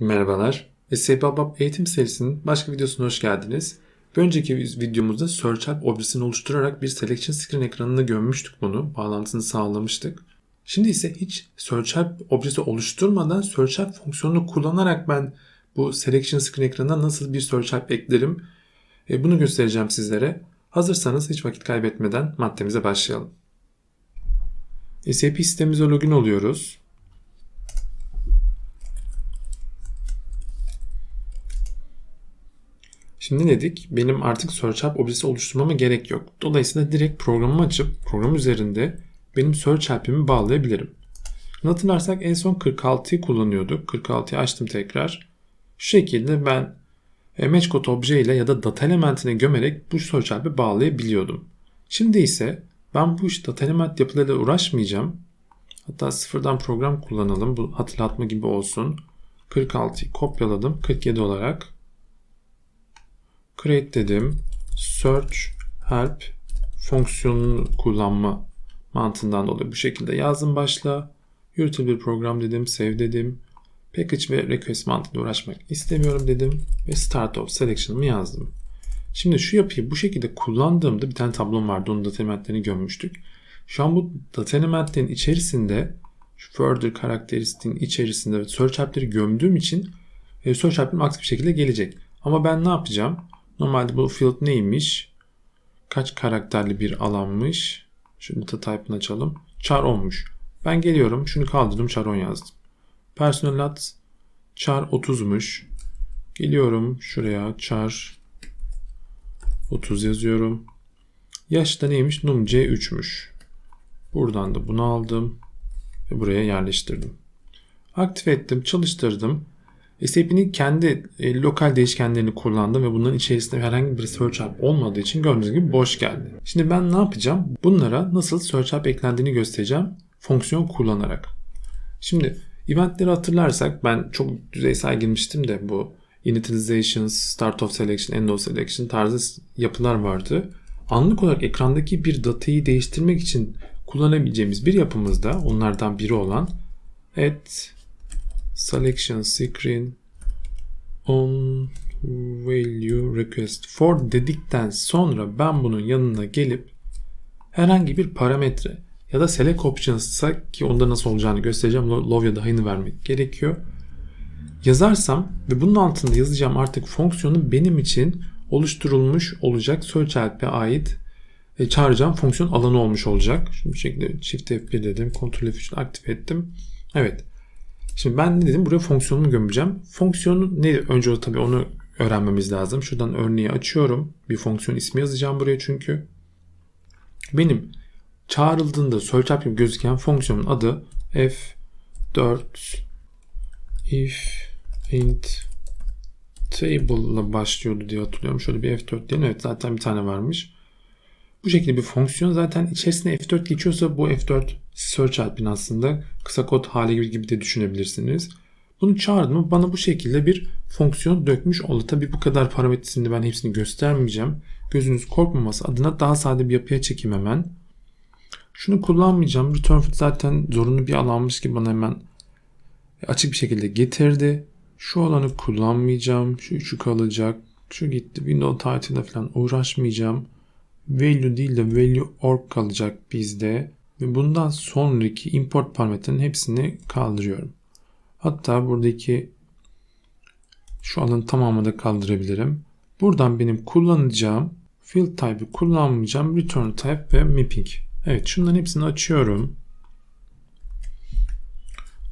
Merhabalar. SAP ABAP eğitim serisinin başka videosuna hoş geldiniz. Bir önceki videomuzda Search Help objesini oluşturarak bir selection screen ekranına gömmüştük bunu. Bağlantısını sağlamıştık. Şimdi ise hiç Search Help objesi oluşturmadan Search Help fonksiyonunu kullanarak ben bu selection screen ekranına nasıl bir Search Help eklerim e, bunu göstereceğim sizlere. Hazırsanız hiç vakit kaybetmeden maddemize başlayalım. SAP sistemimize login oluyoruz. Şimdi ne dedik? Benim artık search help objesi oluşturmama gerek yok. Dolayısıyla direkt programımı açıp program üzerinde benim search help'imi bağlayabilirim. Hatırlarsak en son 46'yı kullanıyorduk. 46'yı açtım tekrar. Şu şekilde ben e, match code obje ile ya da data elementine gömerek bu search help'i bağlayabiliyordum. Şimdi ise ben bu iş data element yapılarıyla uğraşmayacağım. Hatta sıfırdan program kullanalım. Bu hatırlatma gibi olsun. 46'yı kopyaladım. 47 olarak create dedim. Search help fonksiyonunu kullanma mantığından dolayı bu şekilde yazdım başla. Yürütül bir program dedim. Save dedim. Package ve request mantığıyla uğraşmak istemiyorum dedim. Ve start of selection'ımı yazdım. Şimdi şu yapıyı bu şekilde kullandığımda bir tane tablom vardı. Onun data elementlerini gömmüştük. Şu an bu data elementlerin içerisinde şu further karakteristiğin içerisinde search help'leri gömdüğüm için e, search help'im aktif bir şekilde gelecek. Ama ben ne yapacağım? Normalde bu field neymiş? Kaç karakterli bir alanmış? Şu data type'ını açalım. Char 10'muş. Ben geliyorum. Şunu kaldırdım. Char 10 yazdım. Personal ad char 30'muş. Geliyorum şuraya char 30 yazıyorum. Yaş da neymiş? Num C3'müş. Buradan da bunu aldım ve buraya yerleştirdim. Aktif ettim, çalıştırdım. SAP'nin kendi e, lokal değişkenlerini kullandım ve bunların içerisinde herhangi bir search app olmadığı için gördüğünüz gibi boş geldi. Şimdi ben ne yapacağım? Bunlara nasıl search app eklendiğini göstereceğim fonksiyon kullanarak. Şimdi eventleri hatırlarsak ben çok düzeysel girmiştim de bu initializations, start of selection, end of selection tarzı yapılar vardı. Anlık olarak ekrandaki bir datayı değiştirmek için kullanabileceğimiz bir yapımızda onlardan biri olan add selection screen on value request for dedikten sonra ben bunun yanına gelip herhangi bir parametre ya da select options'sa ki onda nasıl olacağını göstereceğim. Love ya da high'ını vermek gerekiyor. Yazarsam ve bunun altında yazacağım artık fonksiyonu benim için oluşturulmuş olacak search help'e ait e, çağıracağım fonksiyon alanı olmuş olacak. Şimdi bu şekilde Shift F1 dedim. Ctrl F3 aktif ettim. Evet. Şimdi ben ne dedim? Buraya fonksiyonumu gömeceğim. Fonksiyonu ne? Önce tabii onu öğrenmemiz lazım. Şuradan örneği açıyorum. Bir fonksiyon ismi yazacağım buraya çünkü. Benim çağrıldığında up gibi gözüken fonksiyonun adı f4 if int table ile başlıyordu diye hatırlıyorum. Şöyle bir f4 diyelim. Evet zaten bir tane varmış. Bu şekilde bir fonksiyon zaten içerisine F4 geçiyorsa bu F4 search help'in aslında kısa kod hali gibi de düşünebilirsiniz. Bunu çağırdım bana bu şekilde bir fonksiyon dökmüş oldu. Tabi bu kadar parametresini ben hepsini göstermeyeceğim. Gözünüz korkmaması adına daha sade bir yapıya çekeyim hemen. Şunu kullanmayacağım. Return zaten zorunlu bir alanmış ki bana hemen açık bir şekilde getirdi. Şu alanı kullanmayacağım. Şu üçü kalacak. Şu gitti. Window title'da falan uğraşmayacağım value değil de value org kalacak bizde. Ve bundan sonraki import parametrenin hepsini kaldırıyorum. Hatta buradaki şu alanın tamamını da kaldırabilirim. Buradan benim kullanacağım field type'ı kullanmayacağım return type ve mapping. Evet şunların hepsini açıyorum.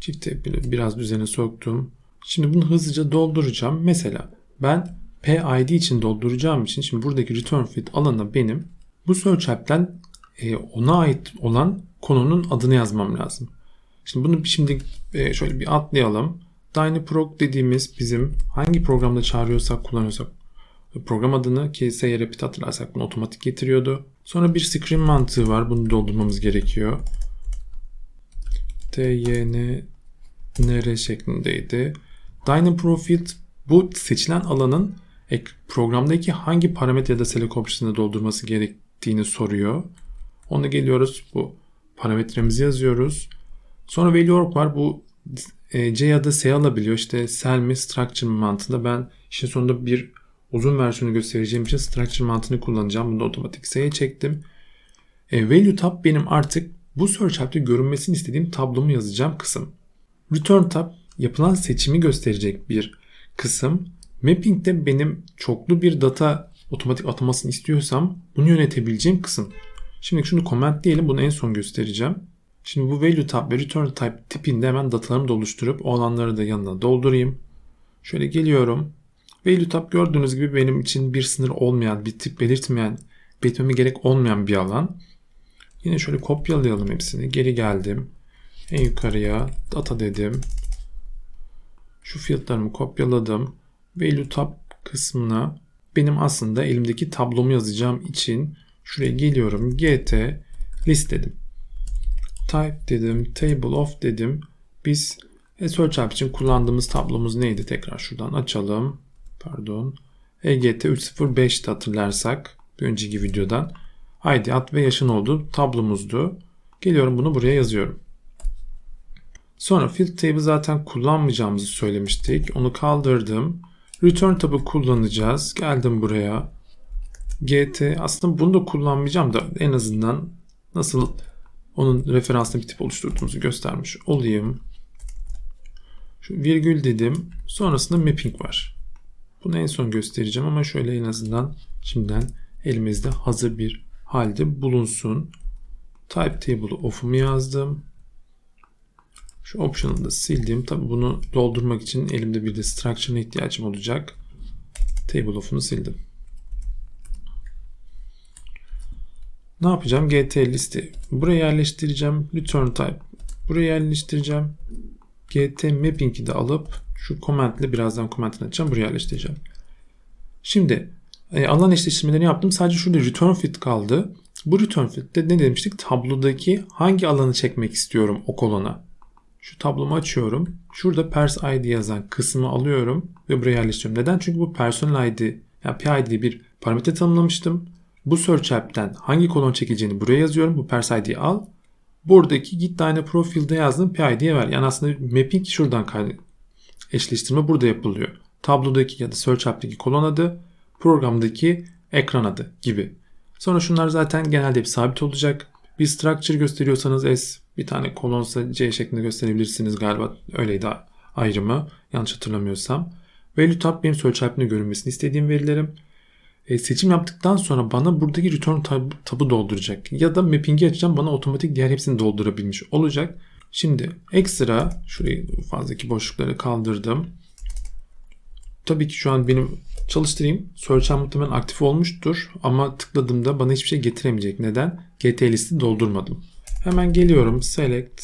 Çift biraz düzene soktum. Şimdi bunu hızlıca dolduracağım. Mesela ben PID için dolduracağım için şimdi buradaki return field alanı benim bu search app'ten e, ona ait olan konunun adını yazmam lazım. Şimdi bunu şimdi e, şöyle bir atlayalım. Dynaprog dediğimiz bizim hangi programda çağırıyorsak kullanıyorsak program adını ki repeat hatırlarsak bunu otomatik getiriyordu. Sonra bir screen mantığı var. Bunu doldurmamız gerekiyor. tynr şeklindeydi. Dynaprofil bu seçilen alanın programdaki hangi parametre ya da select option'ı doldurması gerektiğini soruyor. Ona geliyoruz. Bu parametremizi yazıyoruz. Sonra value org var. Bu e, C ya da S alabiliyor. İşte cell mi structure mi mantığında ben işin sonunda bir uzun versiyonu göstereceğim için structure mantığını kullanacağım. Bunu da otomatik S'ye çektim. E, value tab benim artık bu search app'te görünmesini istediğim tablomu yazacağım kısım. Return tab yapılan seçimi gösterecek bir kısım. Mapping'de benim çoklu bir data otomatik atamasını istiyorsam bunu yönetebileceğim kısım. Şimdi şunu comment diyelim bunu en son göstereceğim. Şimdi bu value tab ve return type tipinde hemen datalarımı da oluşturup o alanları da yanına doldurayım. Şöyle geliyorum. Value tab gördüğünüz gibi benim için bir sınır olmayan, bir tip belirtmeyen, belirtmeme gerek olmayan bir alan. Yine şöyle kopyalayalım hepsini. Geri geldim. En yukarıya data dedim. Şu fiyatlarımı kopyaladım. Value tab kısmına benim aslında elimdeki tablomu yazacağım için şuraya geliyorum. gt list dedim. Type dedim. Table of dedim. Biz search app için kullandığımız tablomuz neydi? Tekrar şuradan açalım. Pardon. EGT 305'ti hatırlarsak. Bir önceki videodan. ID, ad ve yaşın olduğu tablomuzdu. Geliyorum bunu buraya yazıyorum. Sonra field tab'ı zaten kullanmayacağımızı söylemiştik. Onu kaldırdım. Return tab'ı kullanacağız. Geldim buraya. GT aslında bunu da kullanmayacağım da en azından nasıl onun referanslı bir tip oluşturduğumuzu göstermiş olayım. Şu virgül dedim. Sonrasında mapping var. Bunu en son göstereceğim ama şöyle en azından şimdiden elimizde hazır bir halde bulunsun. Type table of'umu yazdım. Şu option'ı da sildim. Tabi bunu doldurmak için elimde bir de structure'a ihtiyacım olacak. Table of'unu sildim. Ne yapacağım? GT listi. Buraya yerleştireceğim. Return type. Buraya yerleştireceğim. GT mapping'i de alıp şu command'le birazdan command'ını açacağım. Buraya yerleştireceğim. Şimdi e, alan eşleştirmelerini yaptım. Sadece şurada return fit kaldı. Bu return fit'te ne demiştik? Tablodaki hangi alanı çekmek istiyorum o kolona. Şu tablomu açıyorum. Şurada pers id yazan kısmı alıyorum ve buraya yerleştiriyorum. Neden? Çünkü bu personal id yani PID bir parametre tanımlamıştım. Bu search app'ten hangi kolon çekeceğini buraya yazıyorum. Bu pers id'yi al. Buradaki git tane profilde yazdığım PID'ye ver. Yani aslında mapping şuradan eşleştirme burada yapılıyor. Tablodaki ya da search app'teki kolon adı, programdaki ekran adı gibi. Sonra şunlar zaten genelde hep sabit olacak. Bir structure gösteriyorsanız S, bir tane kolonsa C şeklinde gösterebilirsiniz galiba. Öyleydi ayrımı. Yanlış hatırlamıyorsam. Value tab benim search app'inde görünmesini istediğim verilerim. E, seçim yaptıktan sonra bana buradaki return tab tabı dolduracak. Ya da mapping'i açacağım bana otomatik diğer hepsini doldurabilmiş olacak. Şimdi ekstra şurayı fazlaki boşlukları kaldırdım. Tabii ki şu an benim çalıştırayım. Search muhtemelen aktif olmuştur ama tıkladığımda bana hiçbir şey getiremeyecek. Neden? GT listi doldurmadım. Hemen geliyorum. Select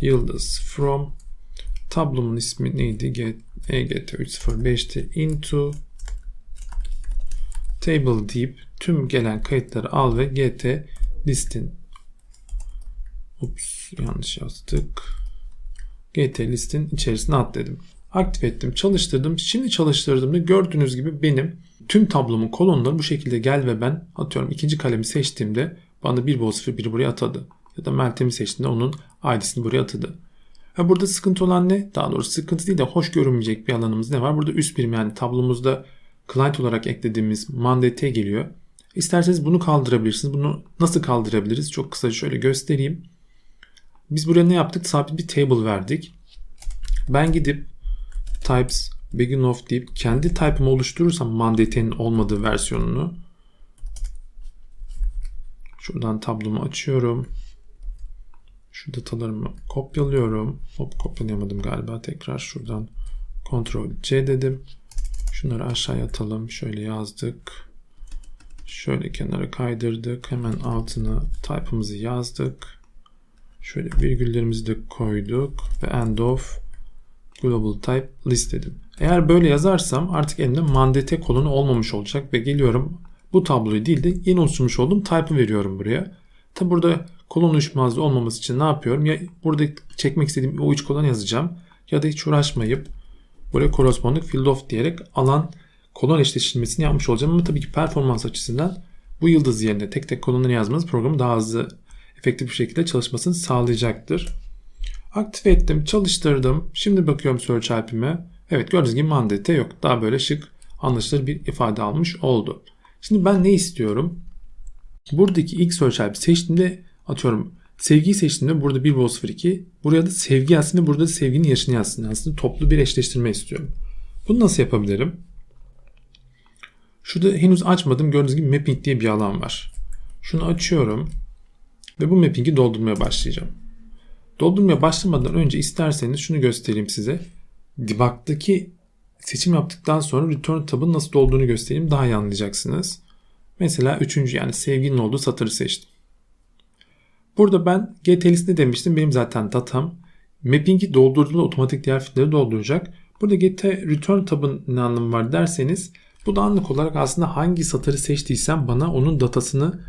yıldız from tablomun ismi neydi? EGT 305'ti. Into table deyip tüm gelen kayıtları al ve gt listin ups yanlış yazdık gt listin içerisine at dedim. Aktif ettim, çalıştırdım. Şimdi çalıştırdığımda gördüğünüz gibi benim tüm tablomun kolonları bu şekilde gel ve ben atıyorum ikinci kalemi seçtiğimde bana bir bol sıfır biri buraya atadı. Ya da Meltem'i seçtiğimde onun ID'sini buraya atadı. Ha burada sıkıntı olan ne? Daha doğrusu sıkıntı değil de hoş görünmeyecek bir alanımız ne var? Burada üst birim yani tablomuzda client olarak eklediğimiz mandate geliyor. İsterseniz bunu kaldırabilirsiniz. Bunu nasıl kaldırabiliriz? Çok kısaca şöyle göstereyim. Biz buraya ne yaptık? Sabit bir table verdik. Ben gidip types begin of deyip kendi type'ımı oluşturursam mandate'nin olmadığı versiyonunu şuradan tablomu açıyorum. Şu datalarımı kopyalıyorum. Hop kopyalayamadım galiba. Tekrar şuradan Ctrl C dedim. Şunları aşağıya atalım. Şöyle yazdık. Şöyle kenara kaydırdık. Hemen altına type'ımızı yazdık. Şöyle virgüllerimizi de koyduk. Ve end of global type list dedim. Eğer böyle yazarsam artık elimde mandate kolonu olmamış olacak ve geliyorum bu tabloyu değil de yeni oluşturmuş olduğum type'ı veriyorum buraya. Tabi burada kolon uyuşmazlığı olmaması için ne yapıyorum? Ya burada çekmek istediğim o üç kolon yazacağım ya da hiç uğraşmayıp buraya corresponding field of diyerek alan kolon eşleştirmesini yapmış olacağım ama tabii ki performans açısından bu yıldız yerine tek tek kolonları yazmanız programı daha hızlı efektif bir şekilde çalışmasını sağlayacaktır. Aktive ettim, çalıştırdım. Şimdi bakıyorum search help'ime. Evet gördüğünüz gibi mandate yok. Daha böyle şık anlaşılır bir ifade almış oldu. Şimdi ben ne istiyorum? Buradaki ilk search help seçtiğimde atıyorum sevgiyi seçtiğimde burada 1 bol 02 buraya da sevgi yazsın burada da sevginin yaşını yazsın. Aslında toplu bir eşleştirme istiyorum. Bunu nasıl yapabilirim? Şurada henüz açmadım. Gördüğünüz gibi mapping diye bir alan var. Şunu açıyorum. Ve bu mapping'i doldurmaya başlayacağım. Doldurmaya başlamadan önce isterseniz şunu göstereyim size. Debug'daki seçim yaptıktan sonra return tab'ın nasıl dolduğunu göstereyim daha iyi anlayacaksınız. Mesela üçüncü yani sevginin olduğu satırı seçtim. Burada ben GTL'sinde demiştim benim zaten datam. Mapping'i doldurduğunda otomatik diğer fitleri dolduracak. Burada get return tab'ın ne anlamı var derseniz bu da anlık olarak aslında hangi satırı seçtiysem bana onun datasını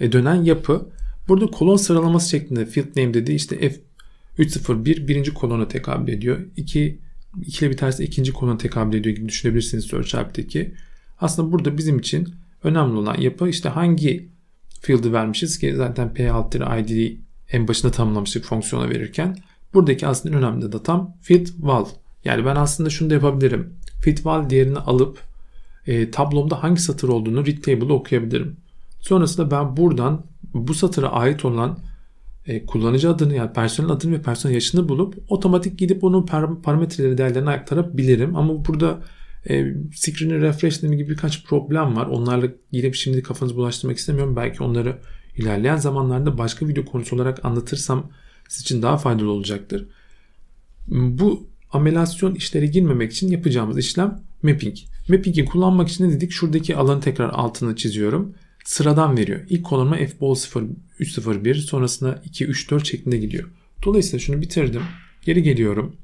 e, dönen yapı. Burada kolon sıralaması şeklinde field name dedi işte F301 birinci kolona tekabül ediyor. 2 2 ile biterse ikinci kolona tekabül ediyor gibi düşünebilirsiniz search app'teki. Aslında burada bizim için önemli olan yapı işte hangi field'ı vermişiz ki zaten P ID en başında tanımlamıştık fonksiyona verirken. Buradaki aslında önemli datam field val. Yani ben aslında şunu da yapabilirim. Field val değerini alıp e, tablomda hangi satır olduğunu read table'da okuyabilirim. Sonrasında ben buradan bu satıra ait olan e, kullanıcı adını yani personel adını ve personel yaşını bulup otomatik gidip onun par- parametreleri değerlerini aktarabilirim. Ama burada e, screen'i refreshleme gibi birkaç problem var. Onlarla gidip şimdi kafanızı bulaştırmak istemiyorum. Belki onları ilerleyen zamanlarda başka video konusu olarak anlatırsam sizin için daha faydalı olacaktır. Bu amelasyon işlere girmemek için yapacağımız işlem mapping. Mapping'i kullanmak için ne dedik? Şuradaki alanı tekrar altını çiziyorum. Sıradan veriyor. İlk konuma f bol 0 3 0 1 sonrasında 2 3 4 şeklinde gidiyor. Dolayısıyla şunu bitirdim. Geri geliyorum.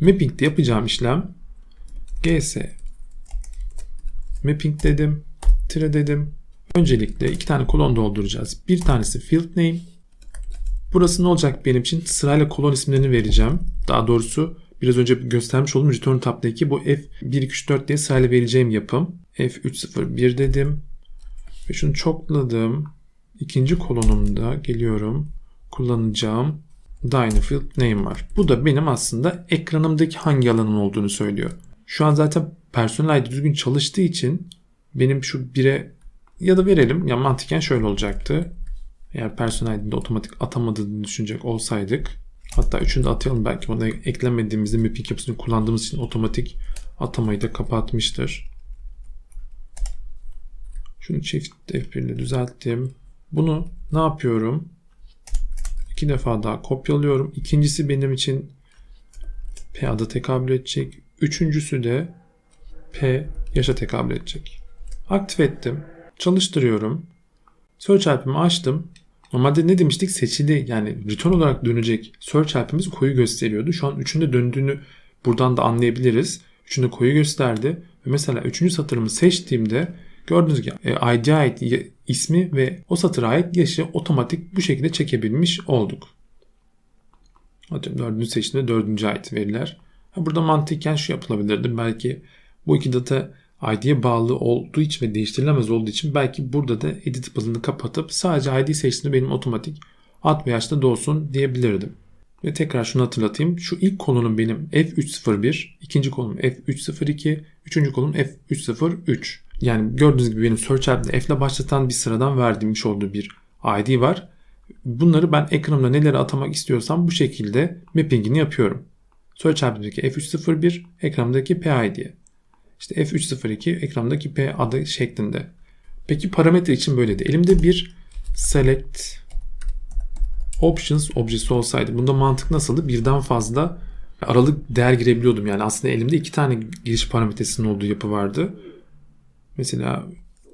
Mapping'de yapacağım işlem gs mapping dedim, tire dedim. Öncelikle iki tane kolon dolduracağız. Bir tanesi field name. Burası ne olacak benim için? Sırayla kolon isimlerini vereceğim. Daha doğrusu biraz önce göstermiş olduğum return tab'daki bu f1 diye sırayla vereceğim yapım. f301 dedim. Ve şunu çokladım. İkinci kolonumda geliyorum. Kullanacağım Dynafield name var. Bu da benim aslında ekranımdaki hangi alanın olduğunu söylüyor. Şu an zaten personel ID düzgün çalıştığı için benim şu 1'e ya da verelim. Ya mantıken şöyle olacaktı. Eğer personel ID'de otomatik atamadığını düşünecek olsaydık Hatta üçünü de atayalım belki buna eklemediğimizde mapping yapısını kullandığımız için otomatik atamayı da kapatmıştır. Şunu çift F1 ile düzelttim. Bunu ne yapıyorum? İki defa daha kopyalıyorum. İkincisi benim için P adı tekabül edecek. Üçüncüsü de P yaşa tekabül edecek. Aktif ettim. Çalıştırıyorum. Search help'imi açtım. Normalde ne demiştik? Seçili yani return olarak dönecek search help'imiz koyu gösteriyordu. Şu an üçünde döndüğünü buradan da anlayabiliriz. Üçünde koyu gösterdi. Ve mesela üçüncü satırımı seçtiğimde gördüğünüz gibi ID'ye ait ismi ve o satıra ait yaşı otomatik bu şekilde çekebilmiş olduk. Atıyorum dördüncü seçtiğimde dördüncü ait veriler. Burada mantıken şu yapılabilirdi. Belki bu iki data ID'ye bağlı olduğu için ve değiştirilemez olduğu için belki burada da edit bazını kapatıp sadece ID seçtiğinde benim otomatik ad ve yaşta dolsun diyebilirdim. Ve tekrar şunu hatırlatayım. Şu ilk kolonum benim F301, ikinci kolonum F302, üçüncü kolonum F303. Yani gördüğünüz gibi benim search app'de F ile başlatan bir sıradan verdiğimiz olduğu bir ID var. Bunları ben ekranımda nelere atamak istiyorsam bu şekilde mappingini yapıyorum. Search app'deki F301, ekranımdaki PID'ye. İşte F302 ekrandaki P adı şeklinde. Peki parametre için böyle de. Elimde bir select options objesi olsaydı bunda mantık nasıldı? Birden fazla aralık değer girebiliyordum. Yani aslında elimde iki tane giriş parametresinin olduğu yapı vardı. Mesela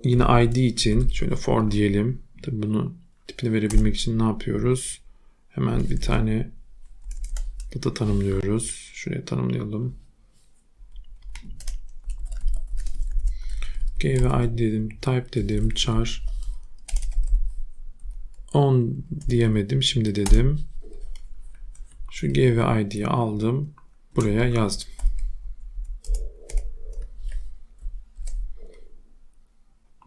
yine id için şöyle for diyelim. Tabii bunu tipini verebilmek için ne yapıyoruz? Hemen bir tane data tanımlıyoruz. Şuraya tanımlayalım. G ve id dedim. Type dedim. Char on diyemedim. Şimdi dedim. Şu G ve id'yi aldım. Buraya yazdım.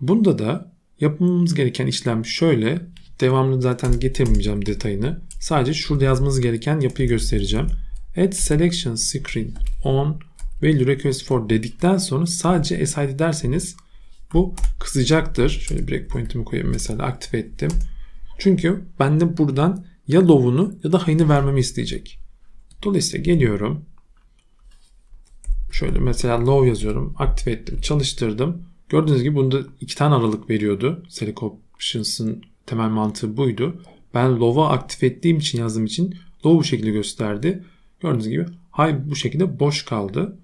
Bunda da yapmamız gereken işlem şöyle. devamlı zaten getirmeyeceğim detayını. Sadece şurada yazmanız gereken yapıyı göstereceğim. Add selection screen on value request for dedikten sonra sadece SID derseniz bu kısacaktır. Şöyle breakpoint'imi koyayım mesela aktif ettim. Çünkü ben de buradan ya low'unu ya da high'ını vermemi isteyecek. Dolayısıyla geliyorum. Şöyle mesela low yazıyorum. Aktif ettim. Çalıştırdım. Gördüğünüz gibi bunda iki tane aralık veriyordu. Select Options'ın temel mantığı buydu. Ben low'a aktif ettiğim için yazdığım için low bu şekilde gösterdi. Gördüğünüz gibi high bu şekilde boş kaldı.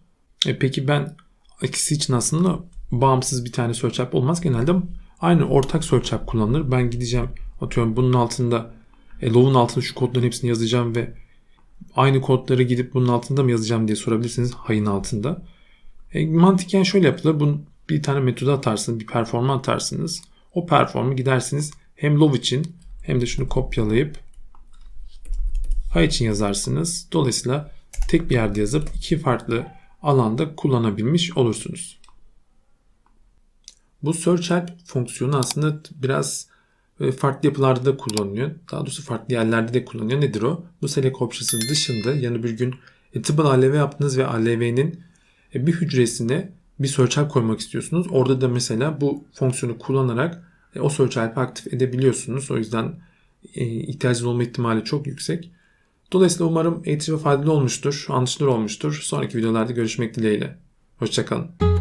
E peki ben ikisi için aslında bağımsız bir tane search app olmaz. Genelde aynı ortak search app kullanılır. Ben gideceğim atıyorum bunun altında e, low'un altında şu kodların hepsini yazacağım ve aynı kodları gidip bunun altında mı yazacağım diye sorabilirsiniz high'ın altında. E, mantıken şöyle yapılır. Bunun bir tane metodu atarsınız, bir performa atarsınız. O performu gidersiniz hem low için hem de şunu kopyalayıp high için yazarsınız. Dolayısıyla tek bir yerde yazıp iki farklı alanda kullanabilmiş olursunuz. Bu search help fonksiyonu aslında biraz e, farklı yapılarda da kullanılıyor. Daha doğrusu farklı yerlerde de kullanılıyor. Nedir o? Bu select options'ın dışında yani bir gün Etable ALV yaptınız ve ALV'nin e, bir hücresine bir search koymak istiyorsunuz. Orada da mesela bu fonksiyonu kullanarak e, o search aktif edebiliyorsunuz. O yüzden ihtiyacınız olma ihtimali çok yüksek. Dolayısıyla umarım eğitici ve faydalı olmuştur, anlaşılır olmuştur. Sonraki videolarda görüşmek dileğiyle. Hoşçakalın.